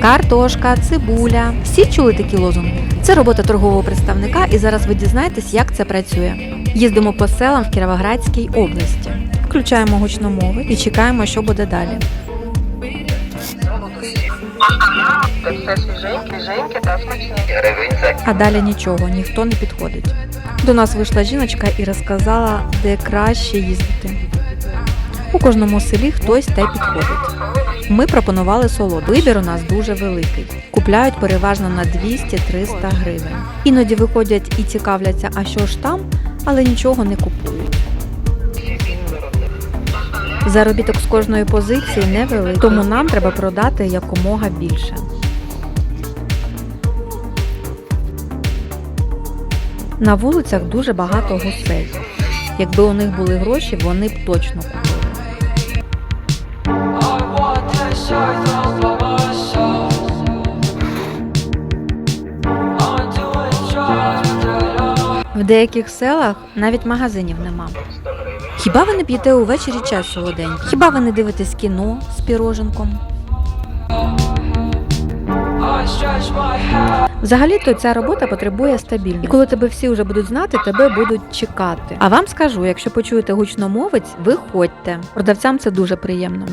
Картошка, цибуля. Всі чули такі лозунги. Це робота торгового представника, і зараз ви дізнаєтесь, як це працює. Їздимо по селам в Кіровоградській області. Включаємо гучномови і чекаємо, що буде далі. А далі нічого, ніхто не підходить. До нас вийшла жіночка і розказала, де краще їздити. У кожному селі хтось й підходить. Ми пропонували солод. Вибір у нас дуже великий. Купляють переважно на 200-300 гривень. Іноді виходять і цікавляться, а що ж там, але нічого не купують. Заробіток з кожної позиції невеликий, тому нам треба продати якомога більше. На вулицях дуже багато гусей. Якби у них були гроші, вони б точно купили. В деяких селах навіть магазинів нема. Хіба ви не п'єте увечері чай солоденький? Хіба ви не дивитесь кіно з піроженком? Взагалі-то ця робота потребує стабільності. І коли тебе всі вже будуть знати, тебе будуть чекати. А вам скажу, якщо почуєте гучномовець, виходьте. Продавцям це дуже приємно.